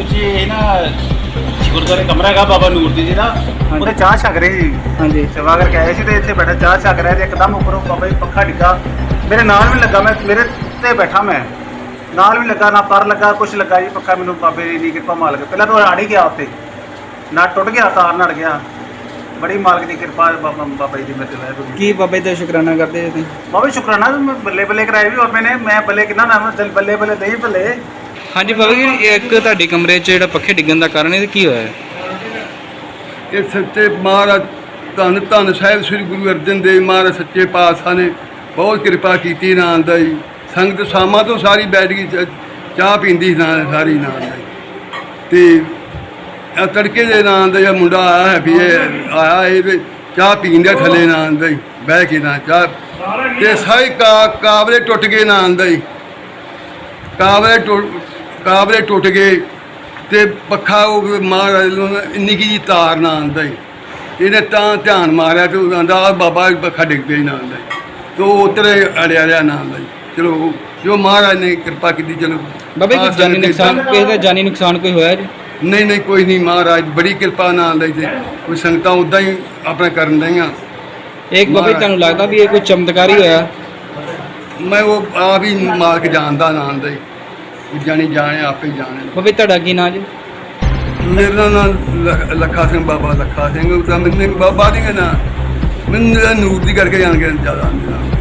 ਇਹ ਨਾ ਗੁਰਦੁਆਰੇ ਕਮਰਾ ਹੈਗਾ ਬਾਬਾ ਨੂਰ ਦੀ ਜੀ ਦਾ। ਉਹਦੇ ਚਾਹ ਛਕ ਰਹੇ ਸੀ। ਹਾਂਜੀ। ਸੇਵਾ ਕਰਕੇ ਆਏ ਸੀ ਤੇ ਇੱਥੇ ਬੈਠਾ ਚਾਹ ਛਕ ਰਿਹਾ ਤੇ ਇੱਕਦਮ ਉੱਪਰੋਂ ਬਾਬਾ ਜੀ ਪੱਖਾ ਡਿੱਗਾ। ਮੇਰੇ ਨਾਲ ਵੀ ਲੱਗਾ ਮੈਂ ਮੇਰੇ ਤੇ ਬੈਠਾ ਮੈਂ। ਨਾਲ ਵੀ ਲੱਗਾ ਨਾ ਪਰ ਲੱਗਾ ਕੁਛ ਲੱਗਾ ਜੀ ਪੱਖਾ ਮੈਨੂੰ ਬਾਬੇ ਦੀ ਕਿਰਪਾ ਮਾਲਕ ਪਹਿਲਾਂ ਤਾਂ ਆੜ ਹੀ ਗਿਆ ਉੱਤੇ ਨਾ ਟੁੱਟ ਗਿਆ ਤਾਰ ਨੜ ਗਿਆ। ਬੜੀ ਮਾਲਕ ਦੀ ਕਿਰਪਾ ਬਾਬਾ ਬਾਬਾ ਜੀ ਦੀ ਕੀ ਬਾਬੇ ਦਾ ਸ਼ੁਕਰਾਨਾ ਕਰਦੇ ਜੀ ਤੁਸੀਂ? ਬਾਬਾ ਜੀ ਸ਼ੁਕਰਾਨਾ ਮੈਂ ਬੱਲੇ ਬੱਲੇ ਕਰਾਏ ਵੀ ਔਰ ਮੈਨੇ ਮੈਂ ਬੱਲੇ ਕਿੰਨਾ ਨਾਮ ਬੱਲੇ ਬੱਲੇ ਨਹੀਂ ਬੱਲੇ। ਹਾਂਜੀ ਬਾਬਾ ਜੀ, ਇੱਕ ਤੁਹਾਡੇ ਕਮਰੇ 'ਚ ਜਿਹੜਾ ਪੱਖੇ ਡਿੱਗਣ ਦਾ ਕਾਰਨ ਇਹ ਕੀ ਹੋਇਆ? ਇਹ ਸੱਚੇ ਮਹਾਰਾਜ, ਧੰਨ ਧੰਨ ਸਾਹਿਬ ਸ੍ਰੀ ਗੁਰੂ ਅਰਜਨ ਦੇਵ ਮਹਾਰਾਜ, ਸੱਚੇ ਪਾਤਸ਼ਾਹ ਨੇ ਬਹੁਤ ਕਿਰਪਾ ਕੀਤੀ ਨਾਮ ਦਾ ਜੀ। ਸੰਗਤ ਸ਼ਾਮਾਂ ਤੋਂ ਸਾਰੀ ਬੈਠ ਗਈ ਚਾਹ ਪੀਂਦੀ ਸੀ ਨਾਲ, ਸਾਰੀ ਨਾਮ ਦਾ ਜੀ। ਤੇ ਤੜਕੇ ਦੇ ਨਾਂ ਦਾ ਜਿਹੜਾ ਮੁੰਡਾ ਆਇਆ ਹੈ ਵੀ ਇਹ ਆਇਆ ਇਹ ਚਾਹ ਪੀਣ ਦਾ ਥੱਲੇ ਨਾਂ ਦਾ ਜੀ, ਬਹਿ ਕੇ ਨਾ ਚਾਹ। ਤੇ ਸਾਰੇ ਕਾ, ਕਾਬਲੇ ਟੁੱਟ ਗਏ ਨਾਂ ਦਾ ਜੀ। ਕਾਬਲੇ ਟੁੱਟ ਕਾਬਲੇ ਟੁੱਟ ਗਏ ਤੇ ਪੱਖਾ ਉਹ ਮਹਾਰਾਜ ਨੂੰ ਇੰਨੀ ਕੀ ਜੀ ਤਾਰ ਨਾ ਆਂਦਾ ਹੀ ਇਹਨੇ ਤਾਂ ਧਿਆਨ ਮਾਰਿਆ ਤੇ ਉਹ ਆਂਦਾ "ਆਹ ਬਾਬਾ ਪੱਖਾ ਡਿੱਗ ਪਿਆ ਨਾ ਆਂਦਾ ਤੋ ਉਤਰੇ ਅੜਿਆ ਰਿਆ ਨਾ ਆਂਦਾ ਚਲੋ ਜੋ ਮਹਾਰਾਜ ਨੇ ਕਿਰਪਾ ਕੀਤੀ ਚਲੋ। ਬਾਬਾ ਕੋਈ ਜਾਨੀ ਨੁਕਸਾਨ ਕਿਸੇ ਦਾ ਜਾਨੀ ਨੁਕਸਾਨ ਕੋਈ ਹੋਇਆ ਜੀ? ਨਹੀਂ ਨਹੀਂ ਕੋਈ ਨਹੀਂ ਮਹਾਰਾਜ ਬੜੀ ਕਿਰਪਾ ਨਾਲ ਆਂਦਾ ਤੇ ਕੋਈ ਸੰਗਤਾਂ ਉਦਾਂ ਹੀ ਆਪਣਾ ਕਰਨ ਦਈਆਂ ਇੱਕ ਬਾਬਾ। ਤੁਹਾਨੂੰ ਲੱਗਦਾ ਵੀ ਇਹ ਕੋਈ ਚਮਤਕਾਰ ਹੋਇਆ? ਮੈਂ ਉਹ ਆਪ ਹੀ ਮਾਲਕ ਜਾਣਦਾ ਨਾ ਆਂਦਾ ਹੀ ਜਾਣੀ ਜਾਣੇ ਆਪੇ ਜਾਣੇ। ਬਾਬਾ ਤੁਹਾਡਾ ਕੀ ਨਾਂ ਜੀ? ਮੇਰਾ ਨਾਮ ਲੱਖਾ ਸਿੰਘ ਬਾਬਾ ਲੱਖਾ ਸਿੰਘ। ਉਹ ਤਾਂ ਮੈਨੂੰ ਬਾਬਾ ਦੀ ਨਾ ਮੈਨੂੰ ਇਹਦਾ ਨੂਰ ਦੀ ਕਰਕੇ ਜਾਣ ਕੇ ਜ਼ਿਆਦਾ ਆਉਂਦੇ